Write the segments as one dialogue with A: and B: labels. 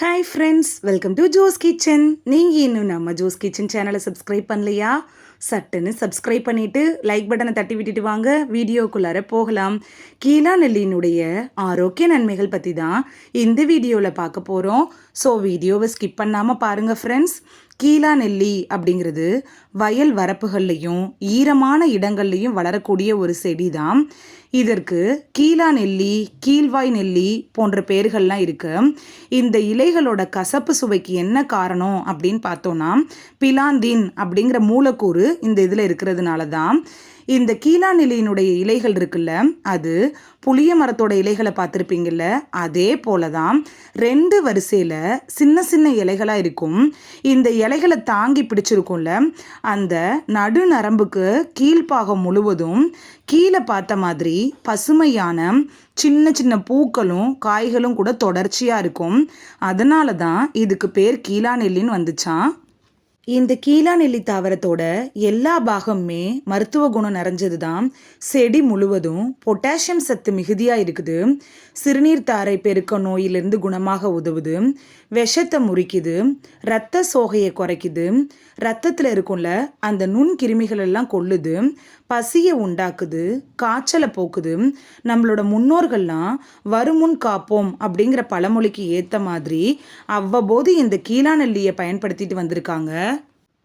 A: Hi friends welcome to Jo's kitchen நீங்கள் இன்னும் நம்ம ஜோஸ் கிச்சன் சேனலை சப்ஸ்கிரைப் பண்ணலையா? சட்டுன்னு சப்ஸ்கிரைப் பண்ணிவிட்டு லைக் பட்டனை தட்டி விட்டுட்டு வாங்க. வீடியோக்குள்ளார போகலாம். கீழா நெல்லியினுடைய ஆரோக்கிய நன்மைகள் பற்றி தான் இந்த வீடியோவில் பார்க்க போகிறோம் ஸோ வீடியோவை ஸ்கிப் பண்ணாமல் பாருங்கள் ஃப்ரெண்ட்ஸ் கீழா நெல்லி அப்படிங்கிறது வயல் வரப்புகள்லையும் ஈரமான இடங்கள்லையும் வளரக்கூடிய ஒரு செடி தான் இதற்கு கீழா நெல்லி கீழ்வாய் நெல்லி போன்ற பெயர்கள்லாம் இருக்கு. இந்த இலைகளோட கசப்பு சுவைக்கு என்ன காரணம் அப்படின்னு பார்த்தோன்னா பிலாந்தின் அப்படிங்கிற மூலக்கூறு இந்த இதில் இருக்கிறதுனால தான் இந்த கீழா நிலையினுடைய இலைகள் இருக்குல்ல அது புளிய மரத்தோட இலைகளை பார்த்துருப்பீங்கல்ல அதே போல தான் ரெண்டு வரிசையில் சின்ன சின்ன இலைகளாக இருக்கும். இந்த இலைகளை தாங்கி பிடிச்சிருக்கும்ல அந்த நடு நரம்புக்கு கீழ்ப்பாகம் முழுவதும் கீழே பார்த்த மாதிரி பசுமையான சின்ன சின்ன பூக்களும் காய்களும் கூட தொடர்ச்சியாக இருக்கும். அதனால தான் இதுக்கு பேர் கீழா நெல்லின்னு வந்துச்சான் இந்த கீழாநெல்லி தாவரத்தோட எல்லா பாகமுமே மருத்துவ குணம் நிறைஞ்சது தான் செடி முழுவதும் பொட்டாசியம் சத்து மிகுதியாக இருக்குது. சிறுநீர் தாரை பெருக்க நோயிலிருந்து குணமாக உதவுது. விஷத்தை முறிக்குது. இரத்த சோகையை குறைக்குது. ரத்தத்தில் இருக்கும்ல அந்த நுண் கிருமிகள் எல்லாம் கொள்ளுது. பசியை உண்டாக்குது. காய்ச்சலை போக்குது. நம்மளோட முன்னோர்கள்லாம் வருமுன் காப்போம் அப்படிங்கிற பழமொழிக்கு ஏற்ற மாதிரி அவ்வப்போது இந்த கீழாநெல்லியை பயன்படுத்திட்டு வந்திருக்காங்க.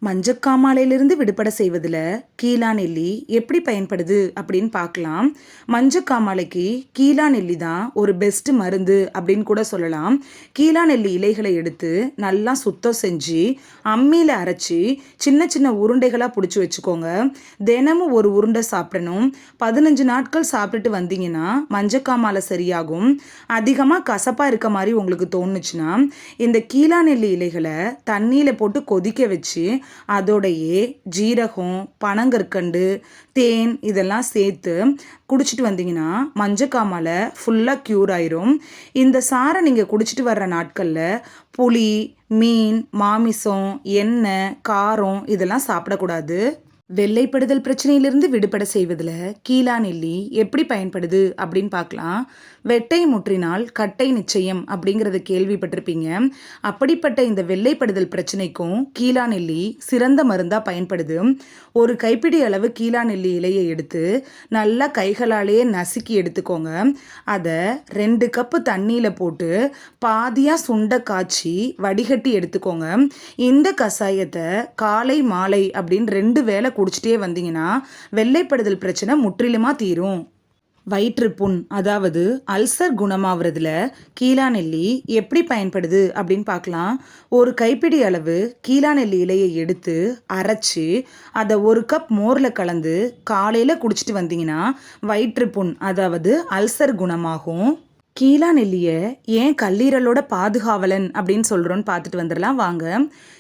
A: மஞ்சக்காமாலையிலிருந்து விடுபட செய்வதில் கீழா நெல்லி எப்படி பயன்படுது அப்படின்னு பார்க்கலாம். மஞ்சக்காமாலைக்கு கீழா நெல்லி தான் ஒரு பெஸ்ட் மருந்து அப்படின்னு கூட சொல்லலாம். கீழா நெல்லி இலைகளை எடுத்து நல்லா சுத்தம் செஞ்சு அம்மியில் அரைச்சி சின்ன சின்ன உருண்டைகளாக பிடிச்சி வச்சுக்கோங்க. தினமும் ஒரு உருண்டை சாப்பிடணும். பதினஞ்சு நாட்கள் சாப்பிட்டுட்டு வந்தீங்கன்னா மஞ்சக்காமாலை சரியாகும். அதிகமாக கசப்பாக இருக்க மாதிரி உங்களுக்கு தோணுச்சுன்னா இந்த கீழா நெல்லி இலைகளை தண்ணியில் போட்டு கொதிக்க வச்சு அதோடையே ஜீரகம் பனங்கற்கண்டு தேன் இதெல்லாம் சேர்த்து குடிச்சிட்டு வந்தீங்கன்னா மஞ்சக்காமலை ஃபுல்லாக க்யூர் ஆயிரும். இந்த சாரை நீங்கள் குடிச்சிட்டு வர்ற நாட்களில் புளி மீன் மாமிசம் எண்ணெய் காரம் இதெல்லாம் சாப்பிடக்கூடாது. வெள்ளைப்படுதல் பிரச்சனையிலிருந்து விடுபட செய்வதில் கீழா நெல்லி எப்படி பயன்படுது அப்படின்னு பார்க்கலாம். வெட்டை முற்றினால் கட்டை நிச்சயம் அப்படிங்கிறத கேள்விப்பட்டிருப்பீங்க. அப்படிப்பட்ட இந்த வெள்ளைப்படுதல் பிரச்சனைக்கும் கீழா நெல்லி சிறந்த மருந்தாக பயன்படுது. ஒரு கைப்பிடி அளவு கீழா நெல்லி இலையை எடுத்து நல்லா கைகளாலேயே நசுக்கி எடுத்துக்கோங்க. அதை ரெண்டு கப்பு தண்ணியில் போட்டு பாதியாக சுண்ட காய்ச்சி வடிகட்டி எடுத்துக்கோங்க. இந்த கஷாயத்தை காலை மாலை அப்படின்னு ரெண்டு வேலை குடிச்சிட்டே வந்தீங்கன்னா வெள்ளைப்படுதல் பிரச்சனை முற்றிலுமாக தீரும். வயிற்றுப்புண் அதாவது அல்சர் குணமாகறதுல கீழா நெல்லி எப்படி பயன்படுது அப்படின்னு பார்க்கலாம். ஒரு கைப்பிடி அளவு கீழா நெல்லி இலையை எடுத்து அரைச்சி அதை ஒரு கப் மோரில் கலந்து காலையில் குடிச்சிட்டு வந்தீங்கன்னா வயிற்றுப்புண் அதாவது அல்சர் குணமாகும். கீழா நெல்லியை ஏன் கல்லீரலோட பாதுகாவலன் அப்படின்னு சொல்கிறோன்னு பார்த்துட்டு வந்துடலாம். வாங்க.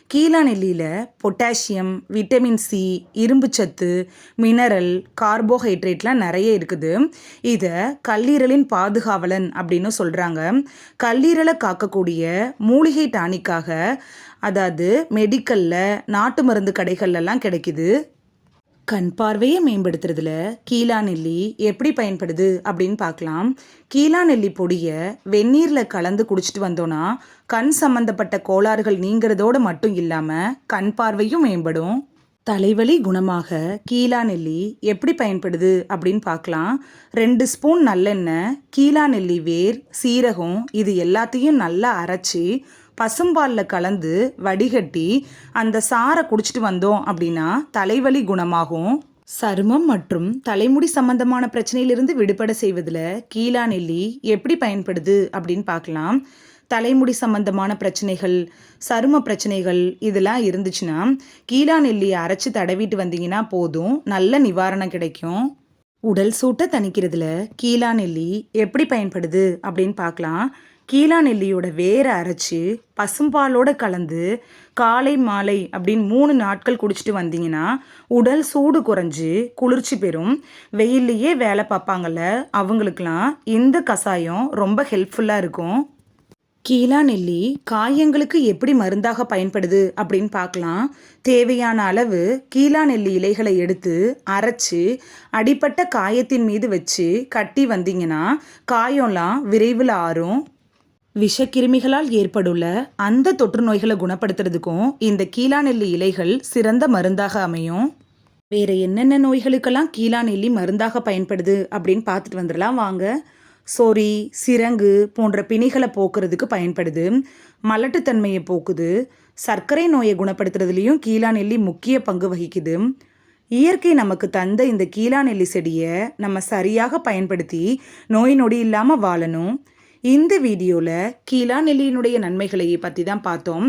A: கீழா நெல்லியில் பொட்டாசியம் விட்டமின் சி இரும்புச்சத்து மினரல் கார்போஹைட்ரேட்லாம் நிறைய இருக்குது. இதை கல்லீரலின் பாதுகாவலன் அப்படின்னு சொல்கிறாங்க கல்லீரலை காக்கக்கூடிய மூலிகை டானிக்காக அதாவது மெடிக்கலில் நாட்டு மருந்து கடைகள்லாம் கிடைக்குது. கண் பார்வையை மேம்படுத்துறதுல கீழா நெல்லி எப்படி பயன்படுது அப்படின்னு பார்க்கலாம். கீழா நெல்லி பொடியை வெந்நீரில் கலந்து குடிச்சிட்டு வந்தோன்னா கண் சம்மந்தப்பட்ட கோளாறுகள் நீங்கிறதோடு மட்டும் இல்லாமல் கண் பார்வையும் மேம்படும். தலைவலி குணமாக கீழா நெல்லி எப்படி பயன்படுது அப்படின்னு பார்க்கலாம். ரெண்டு ஸ்பூன் நல்லெண்ணெய் கீழா நெல்லி வேர் சீரகம் இது எல்லாத்தையும் நல்லா அரைச்சி பசும்பாலில் கலந்து வடிகட்டி அந்த சாரை குடிச்சிட்டு வந்தோம் அப்படின்னா தலைவலி குணமாகும். சருமம் மற்றும் தலைமுடி சம்பந்தமான பிரச்சனையிலிருந்து விடுபட செய்வதில் கீழா நெல்லி எப்படி பயன்படுது அப்படின்னு பார்க்கலாம். தலைமுடி சம்பந்தமான பிரச்சனைகள் சரும பிரச்சனைகள் இதெல்லாம் இருந்துச்சுன்னா கீழா நெல்லியை அரைச்சி தடவிட்டு வந்தீங்கன்னா போதும் நல்ல நிவாரணம் கிடைக்கும். உடல் சூட்டை தணிக்கிறதுல கீழா நெல்லி எப்படி பயன்படுது அப்படின்னு பார்க்கலாம். கீழா நெல்லியோட வேரை அரைச்சி பசும்பாலோடு கலந்து காலை மாலை அப்படின்னு மூணு நாட்கள் குடிச்சிட்டு வந்தீங்கன்னா உடல் சூடு குறைஞ்சி குளிர்ச்சி பெறும். வெயில்லையே வேலை பார்ப்பாங்கல்ல அவங்களுக்கெல்லாம் இந்த கஷாயம் ரொம்ப ஹெல்ப்ஃபுல்லாக இருக்கும். கீழா நெல்லி காயங்களுக்கு எப்படி மருந்தாக பயன்படுது அப்படின்னு பார்க்கலாம். தேவையான அளவு கீழா நெல்லி இலைகளை எடுத்து அரைச்சி அடிப்பட்ட காயத்தின் மீது வச்சு கட்டி வந்தீங்கன்னா காயம்லாம் விரைவில் ஆறும். விஷக்கிருமிகளால் ஏற்படுள்ள அந்த தொற்று நோய்களை குணப்படுத்துறதுக்கும் இந்த கீழாநெல்லி இலைகள் சிறந்த மருந்தாக அமையும். வேற என்னென்ன நோய்களுக்கெல்லாம் கீழாநெல்லி மருந்தாக பயன்படுது அப்படின்னு பார்த்துட்டு வந்துடலாம். வாங்க. சொறி சிரங்கு போன்ற பிணிகளை போக்குறதுக்கு பயன்படுது. மலட்டுத்தன்மையை போக்குது. சர்க்கரை நோயை குணப்படுத்துறதுலேயும் கீழாநெல்லி முக்கிய பங்கு வகிக்குது. இயற்கை நமக்கு தந்த இந்த கீழாநெல்லி செடியை நம்ம சரியாக பயன்படுத்தி நோய் நொடி இல்லாமல் வாழணும். இந்த வீடியோவில் கீழா நெல்லியினுடைய நன்மைகளை பற்றி தான் பார்த்தோம்.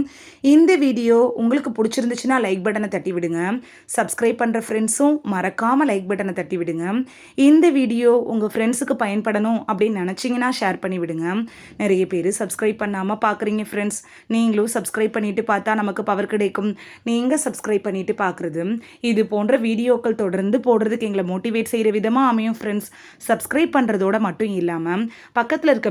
A: இந்த வீடியோ உங்களுக்கு பிடிச்சிருந்துச்சுன்னா லைக் பட்டனை தட்டி விடுங்க. சப்ஸ்கிரைப் பண்ணுற ஃப்ரெண்ட்ஸும் மறக்காமல் லைக் பட்டனை தட்டி விடுங்க. இந்த வீடியோ உங்கள் ஃப்ரெண்ட்ஸுக்கு பயன்படணும் அப்படின்னு நினச்சிங்கன்னா ஷேர் பண்ணி விடுங்க. நிறைய பேர் சப்ஸ்கிரைப் பண்ணாமல் பார்க்குறீங்க ஃப்ரெண்ட்ஸ் நீங்களும் சப்ஸ்கிரைப் பண்ணிவிட்டு பார்த்தா நமக்கு பவர் கிடைக்கும். நீங்கள் சப்ஸ்கிரைப் பண்ணிவிட்டு பார்க்குறது இது போன்ற வீடியோக்கள் தொடர்ந்து போடுறதுக்கு எங்களை மோட்டிவேட் செய்கிற விதமாக அமையும் ஃப்ரெண்ட்ஸ் சப்ஸ்கிரைப் பண்ணுறதோட மட்டும் இல்லாமல் பக்கத்தில் இருக்க